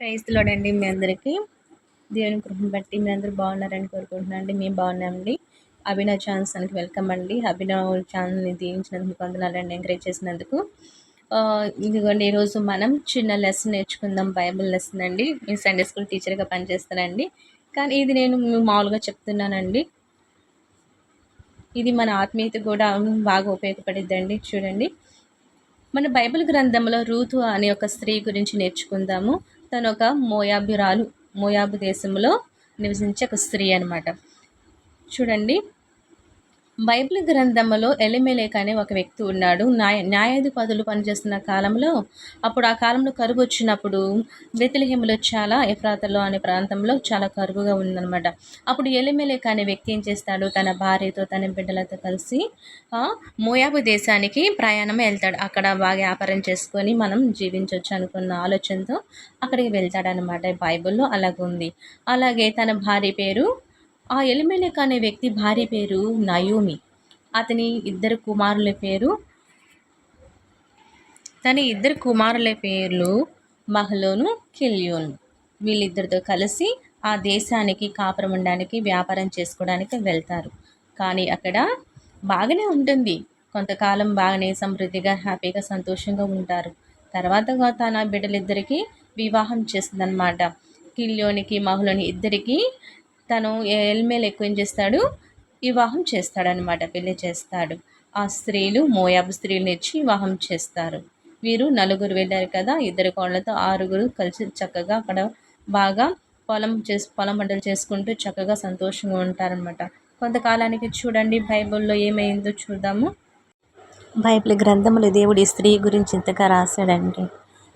క్రైస్తులోడండి మీ అందరికీ. దేవుని కృపను బట్టి మీ అందరూ బాగున్నారని కోరుకుంటున్నాను అండి మేము బాగున్నామండి. అభినవ్ ఛానల్స్కి వెల్కమ్ అండి. అభినవ్ ఛానల్ని దీవించినందుకు మీకు ఎంకరేజ్ చేసినందుకు. ఇదిగోండి ఈరోజు మనం చిన్న లెసన్ నేర్చుకుందాం బైబిల్ లెసన్ అండి. నేను సండే స్కూల్ టీచర్గా పనిచేస్తానండి. కానీ ఇది నేను మామూలుగా చెప్తున్నానండి. ఇది మన ఆత్మీయత కూడా బాగా ఉపయోగపడిద్దండి. చూడండి. మన బైబిల్ గ్రంథంలో రూతు అనే ఒక స్త్రీ గురించి నేర్చుకుందాము. తను ఒక మోయాబిరాలు మోయాబు దేశంలో నివసించే ఒక స్త్రీ అన్నమాట. చూడండి. బైబిల్ గ్రంథంలో ఎలిమెలేక్ అనే ఒక వ్యక్తి ఉన్నాడు. న్యాయ న్యాయాధిపతులు పనిచేస్తున్న కాలంలో అప్పుడు ఆ కాలంలో కరువు వచ్చినప్పుడు వెతిలిహిములో చాలా ఎఫ్రాతలో అనే ప్రాంతంలో చాలా కరువుగా ఉందన్నమాట. అప్పుడు ఎలిమెలేక్ అనే వ్యక్తి ఏం చేస్తాడు? తన భార్యతో తన బిడ్డలతో కలిసి మోయాబు దేశానికి ప్రయాణం వెళ్తాడు. అక్కడ బాగా వ్యాపారం చేసుకొని మనం జీవించవచ్చు అనుకున్న ఆలోచనతో అక్కడికి వెళ్తాడనమాట బైబిల్లో. అలాగుంది. అలాగే తన భార్య పేరు ఆ ఎలిమెలెక్ అనే వ్యక్తి భార్య పేరు నయోమి. అతని ఇద్దరు కుమారుల పేరు తన ఇద్దరు కుమారుల పేర్లు మహలోను కిల్యోను. వీళ్ళిద్దరితో కలిసి ఆ దేశానికి కాపురం ఉండడానికి వ్యాపారం చేసుకోవడానికి వెళ్తారు. కానీ అక్కడ బాగానే ఉంటుంది. కొంతకాలం బాగానే సమృద్ధిగా హ్యాపీగా సంతోషంగా ఉంటారు. తర్వాత తన బిడ్డలిద్దరికీ వివాహం చేస్తుందన్నమాట. కిల్లోనికి మహులోని ఇద్దరికి తను ఎల్మేల్ ఎక్కువ ఏం చేస్తాడు? వివాహం చేస్తాడనమాట పెళ్ళి చేస్తాడు. ఆ స్త్రీలు మోయాబు స్త్రీలను ఇచ్చి వివాహం చేస్తారు. వీరు నలుగురు వెళ్ళారు కదా ఇద్దరు కోళ్ళతో ఆరుగురు కలిసి చక్కగా అక్కడ బాగా పొలం చేసి పొలం పంటలు చేసుకుంటూ చక్కగా సంతోషంగా ఉంటారనమాట కొంతకాలానికి చూడండి బైబిల్లో ఏమైందో చూద్దాము. బైబిల్ గ్రంథములు దేవుడు ఈ స్త్రీ గురించి ఇంతగా రాశాడండి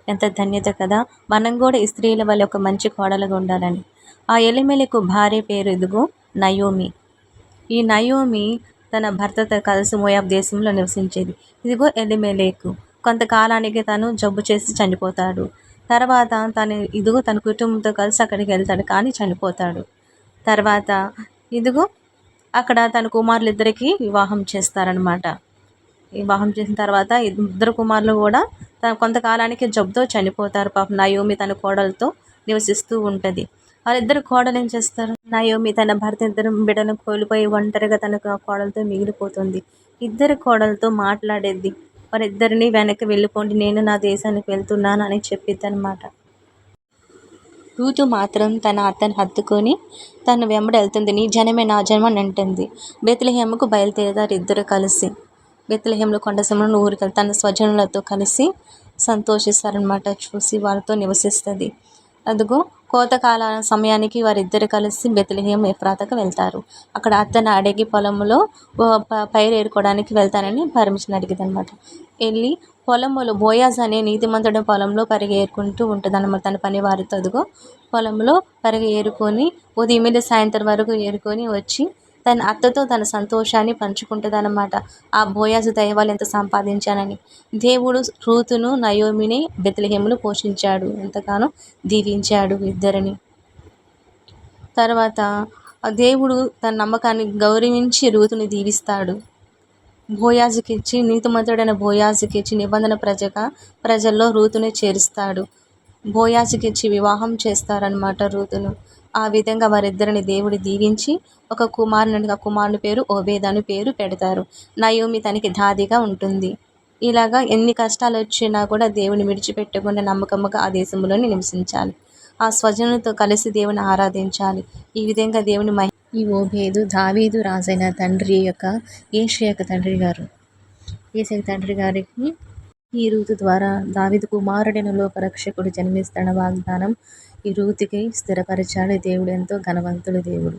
ఎంత ధన్యత కదా. మనం కూడా ఈ స్త్రీల వల్ల ఒక మంచి కోడలుగా ఉండాలని. ఆ ఎలిమెలకు భార్య పేరు ఇదిగో నయోమి. ఈ నయోమి తన భర్తతో కలిసి మోయాబ్ దేశంలో నివసించేది. ఇదిగో ఎలిమెలేకు. కొంతకాలానికి తను జబ్బు చేసి చనిపోతాడు. తర్వాత తను ఇదిగో తన కుటుంబంతో కలిసి అక్కడికి వెళ్తాడు కానీ చనిపోతాడు. తర్వాత ఇదిగో అక్కడ తన కుమారులిద్దరికీ వివాహం చేస్తారనమాట వివాహం చేసిన తర్వాత ఇద్దరు కుమారులు కూడా తన కొంతకాలానికి జబ్బుతో చనిపోతారు. పాపం నయోమి తన కోడలతో నివసిస్తూ ఉంటుంది. వాళ్ళిద్దరు కోడలు ఏం చేస్తారు? నయోమి తన భర్త ఇద్దరు బిడ్డను కోల్పోయి ఒంటరిగా తనకు కోడలతో మిగిలిపోతుంది. ఇద్దరు కోడలతో మాట్లాడేది వారిద్దరిని వెనక్కి వెళ్ళిపోండి నేను నా దేశానికి వెళ్తున్నాను అని చెప్పిద్ది అనమాట రూతు మాత్రం తన అత్తను హత్తుకొని తను వెంబడి వెళ్తుంది. నీ జనమే నా జన్మ అని అంటుంది. బెత్లహేమకు బయలుదేరేదారు ఇద్దరు కలిసి. బెత్లహేములో కొండసమును ఊరికి తన స్వజనులతో కలిసి సంతోషిస్తారనమాట చూసి వారితో నివసిస్తుంది. అదిగో కోతకాల సమయానికి వారిద్దరు కలిసి బెతలహేం ఎఫ్రాతకు వెళ్తారు. అక్కడ అత్తను అడిగి పొలంలో పైరు ఏరుకోవడానికి వెళ్తానని పర్మిషన్ అడిగింది అనమాట వెళ్ళి పొలంలో బోయాజ్ అనే నీతిమంతుడి పొలంలో పరిగి ఏరుకుంటూ ఉంటుంది అనమాట తన పని వారితో పొలంలో పరిగి ఏరుకొని ఉదయం మీద సాయంత్రం వరకు ఏరుకొని వచ్చి తన అత్తతో తన సంతోషాన్ని పంచుకుంటుంది అనమాట ఆ బోయాజు దైవాలు ఎంత సంపాదించానని. దేవుడు రూతును నయోమిని బెత్లహేములు పోషించాడు. ఎంతగానో దీవించాడు ఇద్దరిని. తర్వాత ఆ దేవుడు తన నమ్మకాన్ని గౌరవించి రూతుని దీవిస్తాడు. బోయాజుకిచ్చి నీతిమంతుడైన బోయాజుకిచ్చి నిబంధన ప్రజగా ప్రజల్లో రూతుని చేరుస్తాడు. బోయాజుకి ఇచ్చి వివాహం చేస్తారనమాట రూతును ఆ విధంగా వారిద్దరిని దేవుడు దీవించి ఒక కుమారుని ఆ కుమారుని పేరు ఓబేద్ అని పేరు పెడతారు. నయోమి తనకి దాదిగా ఉంటుంది. ఇలాగా ఎన్ని కష్టాలు వచ్చినా కూడా దేవుని విడిచిపెట్టకుండా నమ్మకముగా ఆ దేశంలోని నివసించాలి. ఆ స్వజనులతో కలిసి దేవుని ఆరాధించాలి. ఈ విధంగా దేవుని మహి ఈ ఓబేదు దావీదు రాజైన తండ్రి యొక్క ఏషియా యొక్క తండ్రి గారు. ఏషియా తండ్రి గారికి ఈ రూతు ద్వారా దావిదు కుమారుడైన లోకరక్షకుడు జన్మిస్తాడన్న వాగ్దానం ఈ రూతికి స్థిరపరిచాడు దేవుడు ఎంతో ఘనవంతుడు దేవుడు.